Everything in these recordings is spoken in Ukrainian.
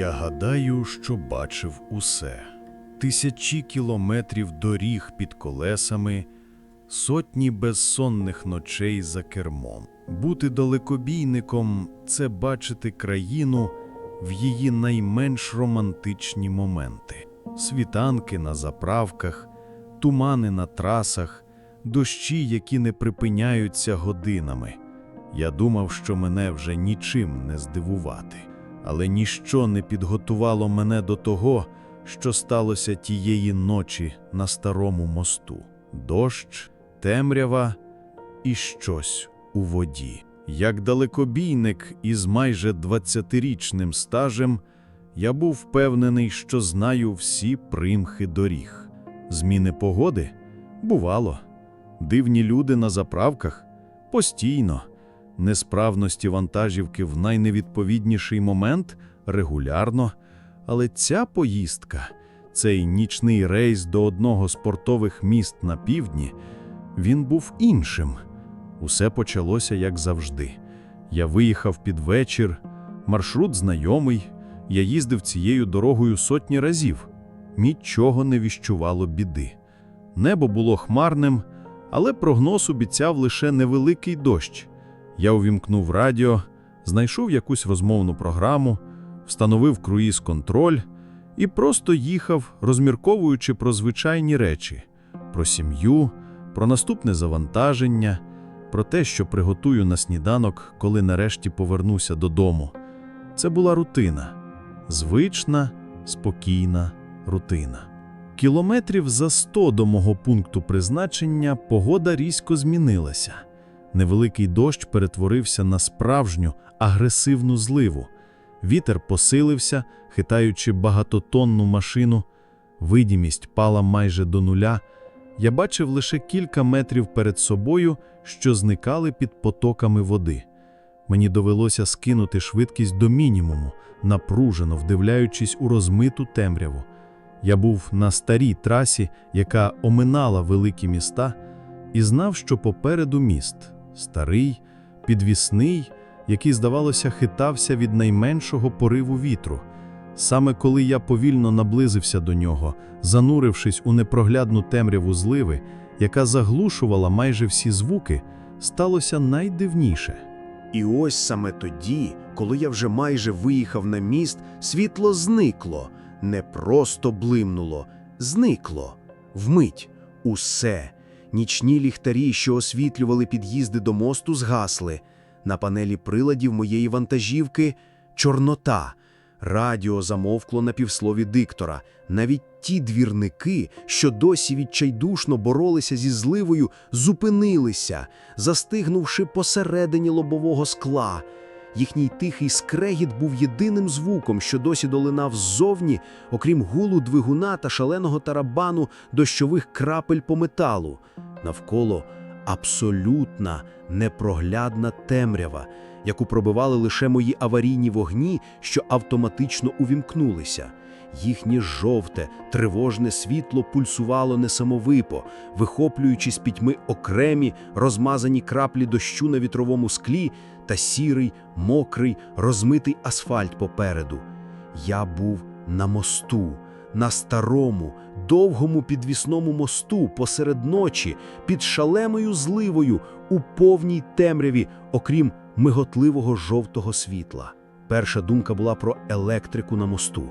Я гадаю, що бачив усе: тисячі кілометрів доріг під колесами, сотні безсонних ночей за кермом. Бути далекобійником це бачити країну в її найменш романтичні моменти: світанки на заправках, тумани на трасах, дощі, які не припиняються годинами. Я думав, що мене вже нічим не здивувати, але ніщо не підготувало мене до того, що сталося тієї ночі на старому мосту: дощ, темрява і щось у воді. Як далекобійник із майже 20-річним стажем, я був впевнений, що знаю всі примхи доріг. Зміни погоди? Бувало, дивні люди на заправках? Постійно, несправності вантажівки в найневідповідніший момент регулярно. Але ця поїздка, цей нічний рейс до одного з портових міст на півдні, він був іншим. Усе почалося як завжди. Я виїхав під вечір, маршрут знайомий, я їздив цією дорогою сотні разів. Нічого не віщувало біди. Небо було хмарним, але прогноз обіцяв лише невеликий дощ. Я увімкнув радіо, знайшов якусь розмовну програму, встановив круїз-контроль і просто їхав, розмірковуючи про звичайні речі: про сім'ю, про наступне завантаження, про те, що приготую на сніданок, коли нарешті повернуся додому. Це була рутина, звична, спокійна рутина. Кілометрів за сто до мого пункту призначення погода різко змінилася. Невеликий дощ перетворився на справжню агресивну зливу. Вітер посилився, хитаючи багатотонну машину. Видімість пала майже до нуля. Я бачив лише кілька метрів перед собою, що зникали під потоками води. Мені довелося скинути швидкість до мінімуму, напружено вдивляючись у розмиту темряву. Я був на старій трасі, яка оминала великі міста, і знав, що попереду міст старий, підвісний, який, здавалося, хитався від найменшого пориву вітру. Саме коли я повільно наблизився до нього, занурившись у непроглядну темряву зливи, яка заглушувала майже всі звуки, сталося найдивніше. І ось саме тоді, коли я вже майже виїхав на міст, світло зникло, не просто блимнуло, зникло. Вмить усе. Нічні ліхтарі, що освітлювали під'їзди до мосту, згасли. На панелі приладів моєї вантажівки чорнота. Радіо замовкло на півслові диктора. Навіть ті двірники, що досі відчайдушно боролися зі зливою, зупинилися, застигнувши посередині лобового скла. Їхній тихий скрегіт був єдиним звуком, що досі долинав ззовні, окрім гулу двигуна та шаленого тарабану дощових крапель по металу. Навколо абсолютна непроглядна темрява, яку пробивали лише мої аварійні вогні, що автоматично увімкнулися. Їхнє жовте, тривожне світло пульсувало несамовипо, вихоплюючи з пітьми окремі розмазані краплі дощу на вітровому склі та сірий, мокрий, розмитий асфальт попереду. Я був на мосту, на старому, довгому підвісному мосту посеред ночі, під шаленою зливою, у повній темряві, окрім миготливого жовтого світла. Перша думка була про електрику на мосту.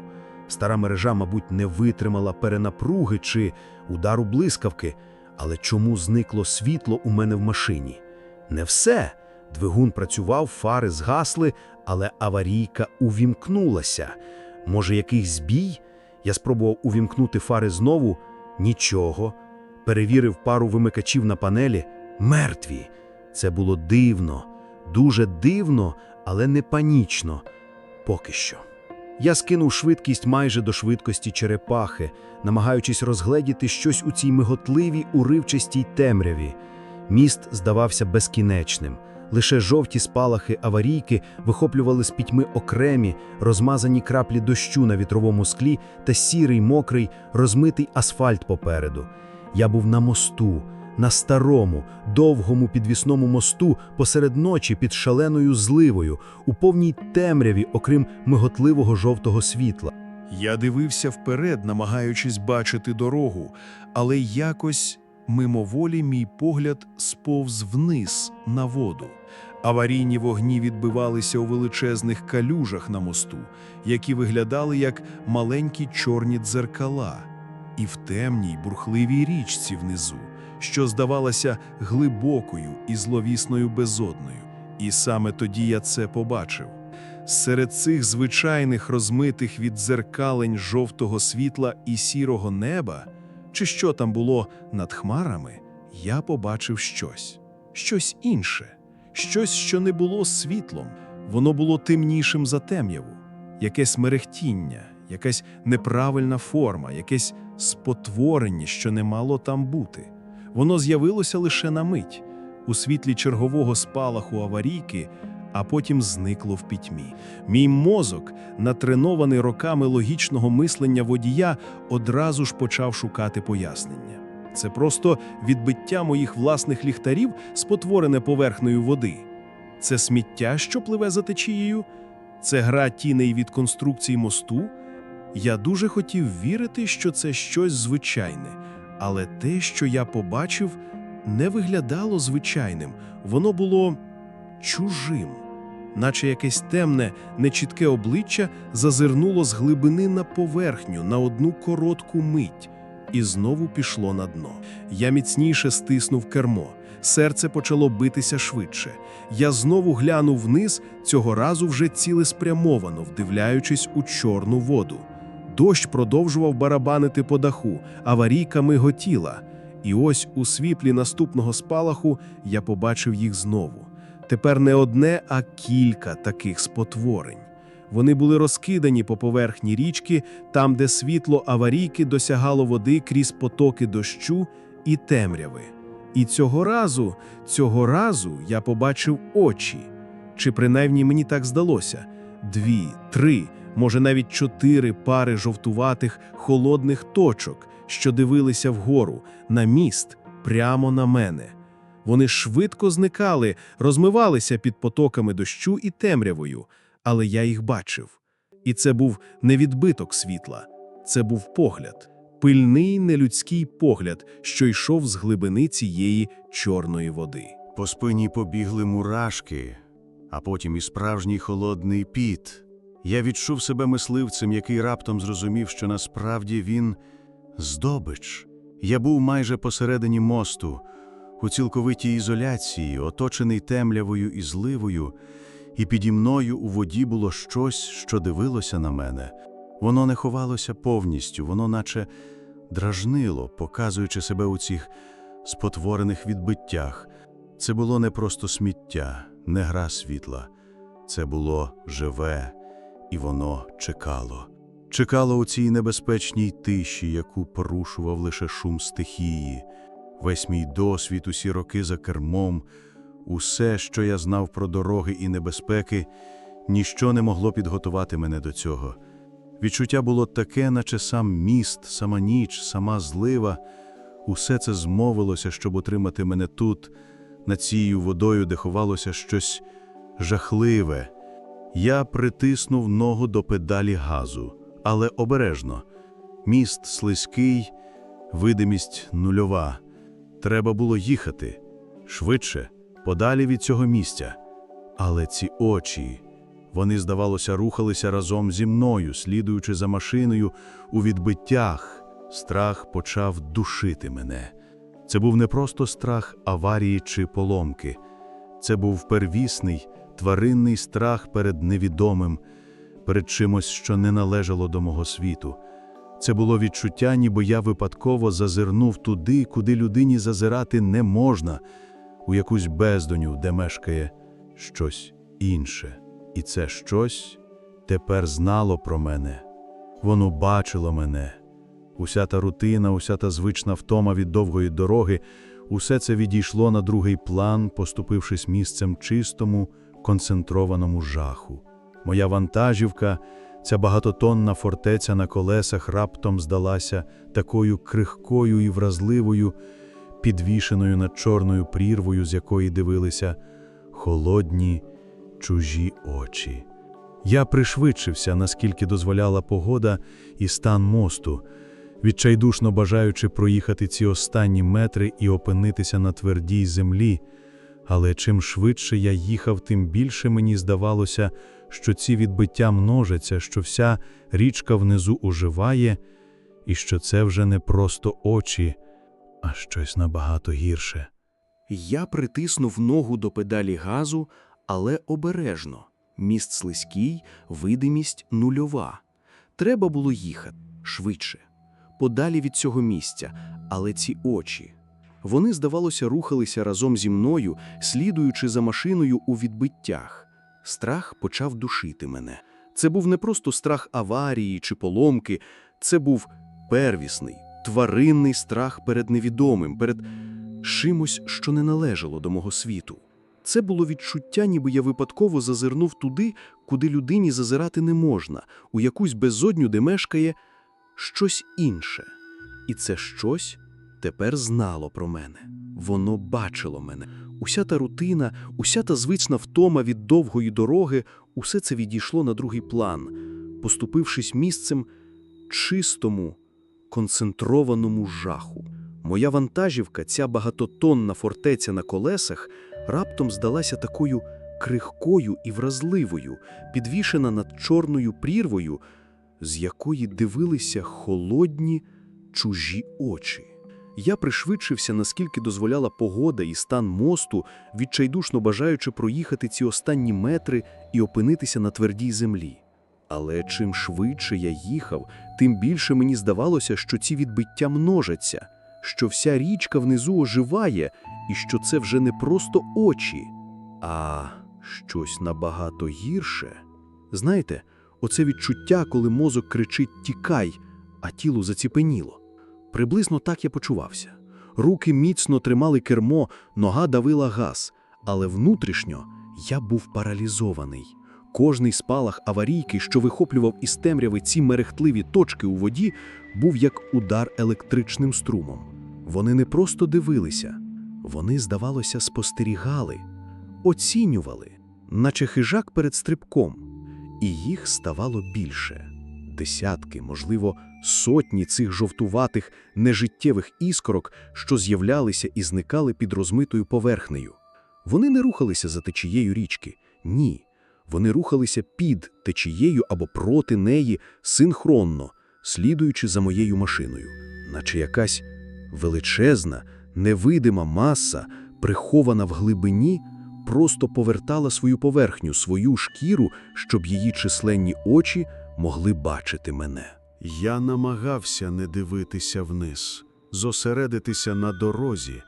Стара мережа, мабуть, не витримала перенапруги чи удару блискавки, але чому зникло світло у мене в машині? Не все. Двигун працював, фари згасли, але аварійка увімкнулася. Може, якийсь збій? Я спробував увімкнути фари знову. Нічого. Перевірив пару вимикачів на панелі. Мертві. Це було дивно, дуже дивно, але не панічно. Поки що. Я скинув швидкість майже до швидкості черепахи, намагаючись розгледіти щось у цій миготливій уривчастій темряві. Міст здавався безкінечним. Лише жовті спалахи аварійки вихоплювали з пітьми окремі, розмазані краплі дощу на вітровому склі та сірий, мокрий, розмитий асфальт попереду. Я був на мосту, на старому, довгому підвісному мосту посеред ночі під шаленою зливою, у повній темряві, окрім миготливого жовтого світла. Я дивився вперед, намагаючись бачити дорогу, але якось мимоволі мій погляд сповз вниз на воду. Аварійні вогні відбивалися у величезних калюжах на мосту, які виглядали як маленькі чорні дзеркала, і в темній бурхливій річці внизу, що здавалася глибокою і зловісною безодною. І саме тоді я це побачив. Серед цих звичайних розмитих від дзеркалень жовтого світла і сірого неба, чи що там було над хмарами, я побачив щось, щось інше, щось, що не було світлом. Воно було темнішим за темряву, якесь мерехтіння, якась неправильна форма, якесь спотворення, що не мало там бути. Воно з'явилося лише на мить, у світлі чергового спалаху аварійки, а потім зникло в пітьмі. Мій мозок, натренований роками логічного мислення водія, одразу ж почав шукати пояснення. Це просто відбиття моїх власних ліхтарів, спотворене поверхнею води. Це сміття, що пливе за течією? Це гра тіней від конструкції мосту? Я дуже хотів вірити, що це щось звичайне, але те, що я побачив, не виглядало звичайним, воно було чужим, наче якесь темне, нечітке обличчя зазирнуло з глибини на поверхню на одну коротку мить і знову пішло на дно. Я міцніше стиснув кермо. Серце почало битися швидше. Я знову глянув вниз, цього разу вже цілеспрямовано, вдивляючись у чорну воду. Дощ продовжував барабанити по даху, аварійка миготіла. І ось у світлі наступного спалаху я побачив їх знову. Тепер не одне, а кілька таких спотворень. Вони були розкидані по поверхні річки, там, де світло аварійки досягало води крізь потоки дощу і темряви. І цього разу, цього разу я побачив очі. Чи принаймні мені так здалося? Дві, три, може навіть чотири пари жовтуватих холодних точок, що дивилися вгору, на міст, прямо на мене. Вони швидко зникали, розмивалися під потоками дощу і темрявою, але я їх бачив. І це був не відбиток світла, це був погляд, пильний нелюдський погляд, що йшов з глибини цієї чорної води. По спині побігли мурашки, а потім і справжній холодний піт. Я відчув себе мисливцем, який раптом зрозумів, що насправді він здобич. Я був майже посередині мосту, у цілковитій ізоляції, оточений темрявою і зливою, і піді мною у воді було щось, що дивилося на мене. Воно не ховалося повністю, воно наче дражнило, показуючи себе у цих спотворених відбиттях. Це було не просто сміття, не гра світла. Це було живе, і воно чекало. Чекало у цій небезпечній тиші, яку порушував лише шум стихії. Весь мій досвід, усі роки за кермом, усе, що я знав про дороги і небезпеки, ніщо не могло підготувати мене до цього. Відчуття було таке, наче сам міст, сама ніч, сама злива. Усе це змовилося, щоб утримати мене тут, над цією водою, де ховалося щось жахливе. Я притиснув ногу до педалі газу, але обережно. Міст слизький, видимість нульова. Треба було їхати швидше, подалі від цього місця. Але ці очі, вони, здавалося, рухалися разом зі мною, слідуючи за машиною у відбиттях. Страх почав душити мене. Це був не просто страх аварії чи поломки. Це був первісний, тваринний страх перед невідомим, перед чимось, що не належало до мого світу. Це було відчуття, ніби я випадково зазирнув туди, куди людині зазирати не можна, у якусь бездоню, де мешкає щось інше. І це щось тепер знало про мене. Воно бачило мене. Уся та рутина, уся та звична втома від довгої дороги, усе це відійшло на другий план, поступившись місцем чистому, концентрованому жаху. Моя вантажівка, ця багатотонна фортеця на колесах раптом здалася такою крихкою і вразливою, підвішеною над чорною прірвою, з якої дивилися холодні, чужі очі. Я пришвидшився, наскільки дозволяла погода і стан мосту, відчайдушно бажаючи проїхати ці останні метри і опинитися на твердій землі. Але чим швидше я їхав, тим більше мені здавалося, що ці відбиття множаться, що вся річка внизу оживає, і що це вже не просто очі, а щось набагато гірше. Я притиснув ногу до педалі газу, але обережно. Міст слизький, видимість нульова. Треба було їхати швидше, подалі від цього місця, але ці очі. Вони, здавалося, рухалися разом зі мною, слідуючи за машиною у відбиттях. Страх почав душити мене. Це був не просто страх аварії чи поломки, це був первісний, тваринний страх перед невідомим, перед чимось, що не належало до мого світу. Це було відчуття, ніби я випадково зазирнув туди, куди людині зазирати не можна, у якусь безодню, де мешкає щось інше. І це щось тепер знало про мене. Воно бачило мене. Уся та рутина, уся та звична втома від довгої дороги, усе це відійшло на другий план, поступившись місцем чистому, концентрованому жаху. Моя вантажівка, ця багатотонна фортеця на колесах, раптом здалася такою крихкою і вразливою, підвішена над чорною прірвою, з якої дивилися холодні чужі очі. Я пришвидшився, наскільки дозволяла погода і стан мосту, відчайдушно бажаючи проїхати ці останні метри і опинитися на твердій землі. Але чим швидше я їхав, тим більше мені здавалося, що ці відбиття множаться, що вся річка внизу оживає, і що це вже не просто очі, а щось набагато гірше. Знаєте, оце відчуття, коли мозок кричить Тікай, а тіло заціпеніло. Приблизно так я почувався. Руки міцно тримали кермо, нога давила газ, але внутрішньо я був паралізований. Кожний спалах аварійки, що вихоплював із темряви ці мерехтливі точки у воді, був як удар електричним струмом. Вони не просто дивилися, вони, здавалося, спостерігали, оцінювали, наче хижак перед стрибком, і їх ставало більше. Десятки, можливо, сотні цих жовтуватих, нежиттєвих іскорок, що з'являлися і зникали під розмитою поверхнею. Вони не рухалися за течією річки, ні. Вони рухалися під течією або проти неї синхронно, слідуючи за моєю машиною, наче якась величезна, невидима маса, прихована в глибині, просто повертала свою поверхню, свою шкіру, щоб її численні очі могли бачити мене. Я намагався не дивитися вниз, зосередитися на дорозі,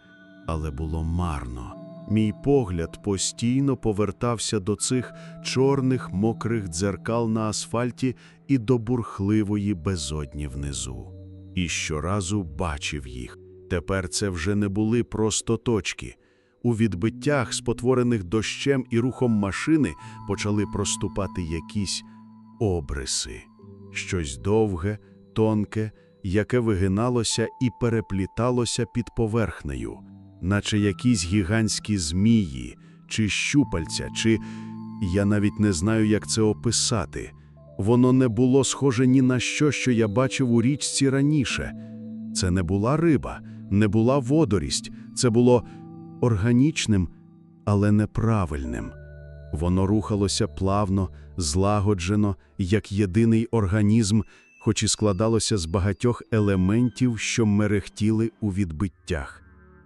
але було марно. Мій погляд постійно повертався до цих чорних мокрих дзеркал на асфальті і до бурхливої безодні внизу. І щоразу бачив їх. Тепер це вже не були просто точки. У відбиттях, спотворених дощем і рухом машини, почали проступати якісь обриси. Щось довге, тонке, яке вигиналося і перепліталося під поверхнею, наче якісь гігантські змії, чи щупальця, чи я навіть не знаю, як це описати. Воно не було схоже ні на що, що я бачив у річці раніше. Це не була риба, не була водорість, це було органічним, але неправильним. Воно рухалося плавно, злагоджено, як єдиний організм, хоч і складалося з багатьох елементів, що мерехтіли у відбиттях.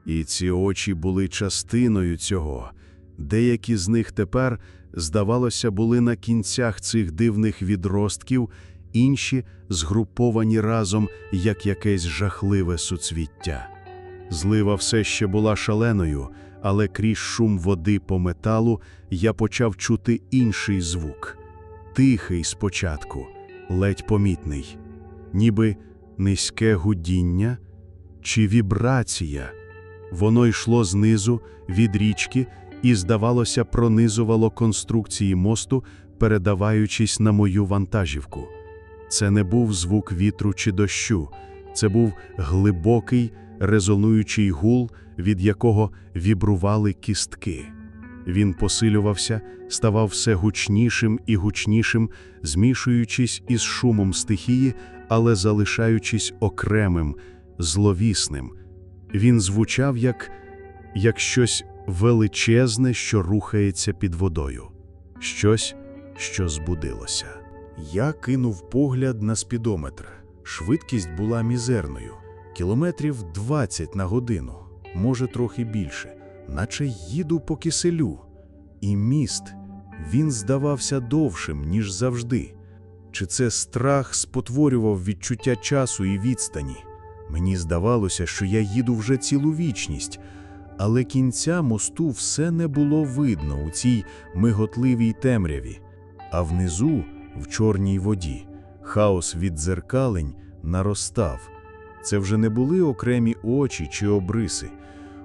І ці очі були частиною цього. Деякі з них тепер, здавалося, були на кінцях цих дивних відростків, інші згруповані разом, як якесь жахливе суцвіття. Злива все ще була шаленою, але крізь шум води по металу я почав чути інший звук. Тихий спочатку, ледь помітний, ніби низьке гудіння чи вібрація. Воно йшло знизу від річки і, здавалося, пронизувало конструкції мосту, передаваючись на мою вантажівку. Це не був звук вітру чи дощу, це був глибокий, резонуючий гул, від якого вібрували кістки. Він посилювався, ставав все гучнішим і гучнішим, змішуючись із шумом стихії, але залишаючись окремим, зловісним. Він звучав як, як щось величезне, що рухається під водою, щось, що збудилося. Я кинув погляд на спідометр. Швидкість була мізерною кілометрів 20 на годину, може трохи більше, наче їду по киселю. І міст він здавався довшим, ніж завжди. Чи це страх спотворював відчуття часу і відстані? Мені здавалося, що я їду вже цілу вічність, але кінця мосту все не було видно у цій миготливій темряві, а внизу, в чорній воді, хаос від дзеркалень наростав. Це вже не були окремі очі чи обриси.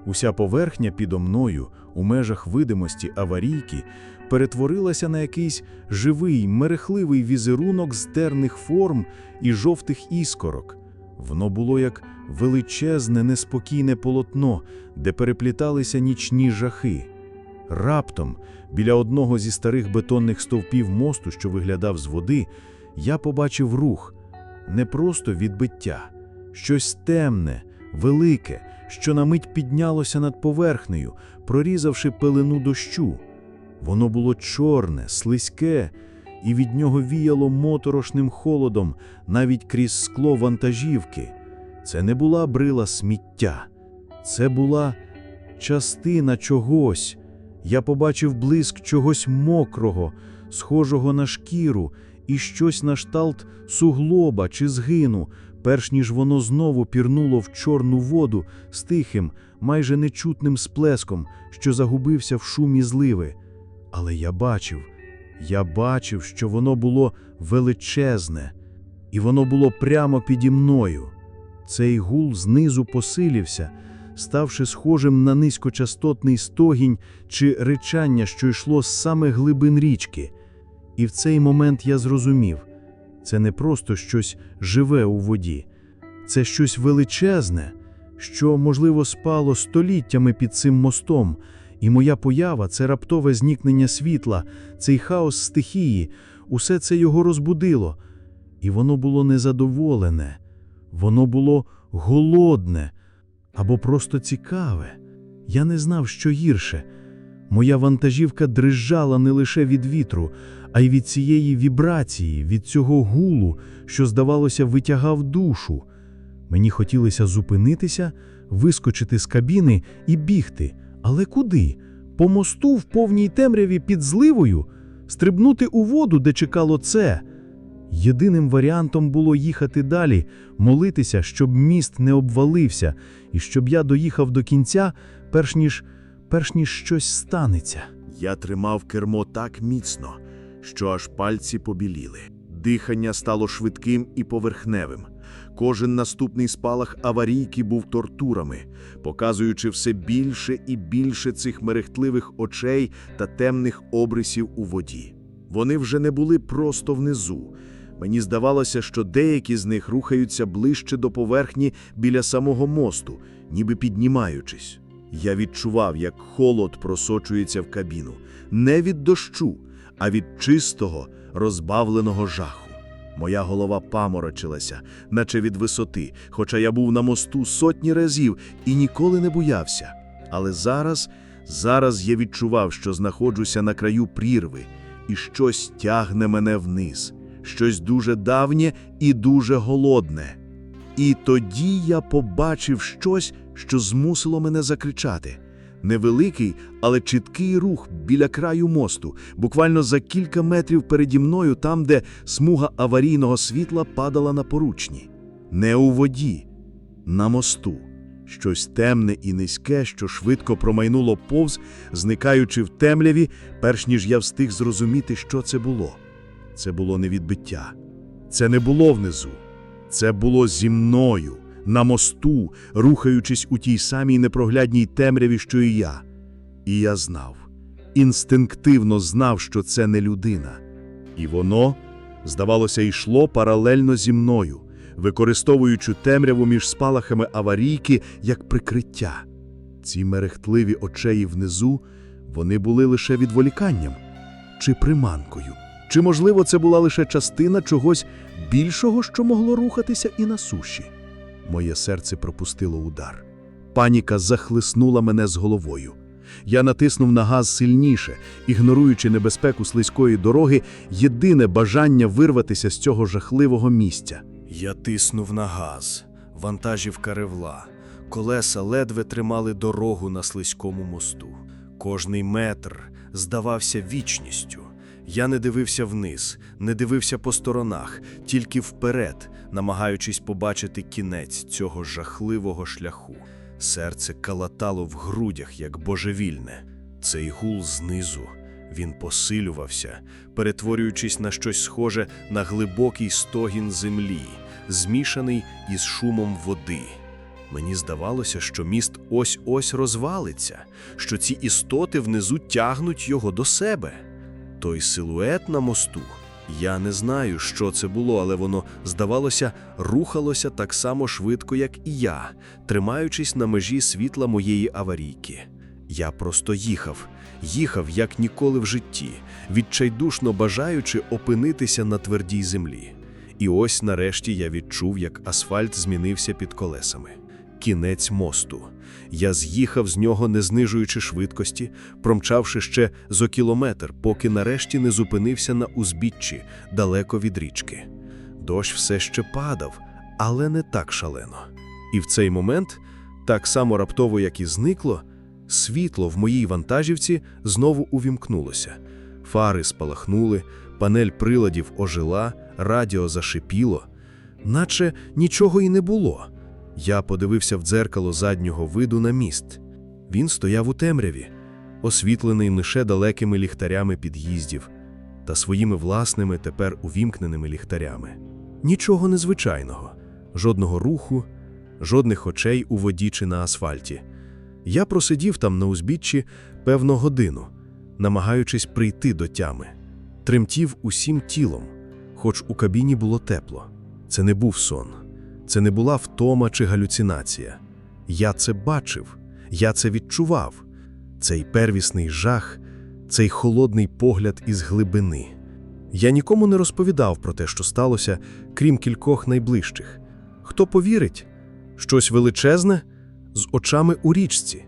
Уся поверхня підо мною, у межах видимості аварійки, перетворилася на якийсь живий, мерехливий візерунок з форм і жовтих іскорок. Воно було як величезне, неспокійне полотно, де перепліталися нічні жахи. Раптом, біля одного зі старих бетонних стовпів мосту, що виглядав з води, я побачив рух, не просто відбиття, щось темне, велике, що на мить піднялося над поверхнею, прорізавши пелену дощу. Воно було чорне, слизьке, і від нього віяло моторошним холодом навіть крізь скло вантажівки. Це не була брила сміття, це була частина чогось. Я побачив блиск чогось мокрого, схожого на шкіру, і щось на шталт суглоба чи згину, перш ніж воно знову пірнуло в чорну воду з тихим, майже нечутним сплеском, що загубився в шумі зливи. Але я бачив, я бачив, що воно було величезне, і воно було прямо піді мною. Цей гул знизу посилився, ставши схожим на низькочастотний стогінь чи ричання, що йшло з саме глибин річки. І в цей момент я зрозумів це не просто щось живе у воді, це щось величезне, що, можливо, спало століттями під цим мостом. І моя поява це раптове зникнення світла, цей хаос стихії, усе це його розбудило. І воно було незадоволене, воно було голодне або просто цікаве. Я не знав, що гірше. Моя вантажівка дрижала не лише від вітру, а й від цієї вібрації, від цього гулу, що, здавалося, витягав душу. Мені хотілося зупинитися, вискочити з кабіни і бігти. Але куди? По мосту в повній темряві під зливою? Стрибнути у воду, де чекало це? Єдиним варіантом було їхати далі, молитися, щоб міст не обвалився, і щоб я доїхав до кінця, перш ніж, перш ніж щось станеться. Я тримав кермо так міцно, що аж пальці побіліли. Дихання стало швидким і поверхневим. Кожен наступний спалах аварійки був тортурами, показуючи все більше і більше цих мерехтливих очей та темних обрисів у воді. Вони вже не були просто внизу. Мені здавалося, що деякі з них рухаються ближче до поверхні біля самого мосту, ніби піднімаючись. Я відчував, як холод просочується в кабіну, не від дощу, а від чистого, розбавленого жаху. Моя голова паморочилася, наче від висоти, хоча я був на мосту сотні разів і ніколи не боявся. Але зараз, зараз я відчував, що знаходжуся на краю прірви, і щось тягне мене вниз, щось дуже давнє і дуже голодне. І тоді я побачив щось, що змусило мене закричати. Невеликий, але чіткий рух біля краю мосту, буквально за кілька метрів переді мною, там, де смуга аварійного світла падала на поручні. Не у воді, на мосту. Щось темне і низьке, що швидко промайнуло повз, зникаючи в темряві, перш ніж я встиг зрозуміти, що це було. Це було не відбиття. Це не було внизу. Це було зі мною, на мосту, рухаючись у тій самій непроглядній темряві, що і я. І я знав, інстинктивно знав, що це не людина. І воно, здавалося, йшло паралельно зі мною, використовуючи темряву між спалахами аварійки як прикриття. Ці мерехтливі очеї внизу, вони були лише відволіканням чи приманкою. Чи, можливо, це була лише частина чогось більшого, що могло рухатися і на суші? Моє серце пропустило удар. Паніка захлиснула мене з головою. Я натиснув на газ сильніше, ігноруючи небезпеку слизької дороги, єдине бажання вирватися з цього жахливого місця. Я тиснув на газ, вантажівка ревла. Колеса ледве тримали дорогу на слизькому мосту. Кожний метр здавався вічністю. Я не дивився вниз, не дивився по сторонах, тільки вперед, намагаючись побачити кінець цього жахливого шляху. Серце калатало в грудях, як божевільне. Цей гул знизу. Він посилювався, перетворюючись на щось схоже на глибокий стогін землі, змішаний із шумом води. Мені здавалося, що міст ось-ось розвалиться, що ці істоти внизу тягнуть його до себе. Той силует на мосту. Я не знаю, що це було, але воно, здавалося, рухалося так само швидко, як і я, тримаючись на межі світла моєї аварійки. Я просто їхав, їхав як ніколи в житті, відчайдушно бажаючи опинитися на твердій землі. І ось нарешті я відчув, як асфальт змінився під колесами. Кінець мосту. Я з'їхав з нього, не знижуючи швидкості, промчавши ще зо кілометр, поки нарешті не зупинився на узбіччі, далеко від річки. Дощ все ще падав, але не так шалено. І в цей момент, так само раптово, як і зникло, світло в моїй вантажівці знову увімкнулося. Фари спалахнули, панель приладів ожила, радіо зашипіло, наче нічого й не було. Я подивився в дзеркало заднього виду на міст. Він стояв у темряві, освітлений лише далекими ліхтарями під'їздів та своїми власними тепер увімкненими ліхтарями. Нічого незвичайного, жодного руху, жодних очей у воді чи на асфальті. Я просидів там на узбіччі певну годину, намагаючись прийти до тями. Тремтів усім тілом, хоч у кабіні було тепло. Це не був сон. Це не була втома чи галюцинація. Я це бачив, я це відчував. Цей первісний жах, цей холодний погляд із глибини. Я нікому не розповідав про те, що сталося, крім кількох найближчих. Хто повірить? Щось величезне з очами у річці.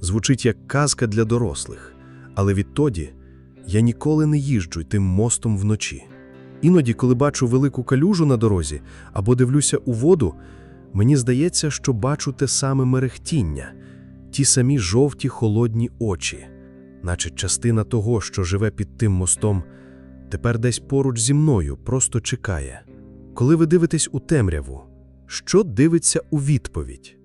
Звучить як казка для дорослих, але відтоді я ніколи не їжджу тим мостом вночі. Іноді, коли бачу велику калюжу на дорозі або дивлюся у воду, мені здається, що бачу те саме мерехтіння, ті самі жовті холодні очі, наче частина того, що живе під тим мостом, тепер десь поруч зі мною просто чекає. Коли ви дивитесь у темряву, що дивиться у відповідь?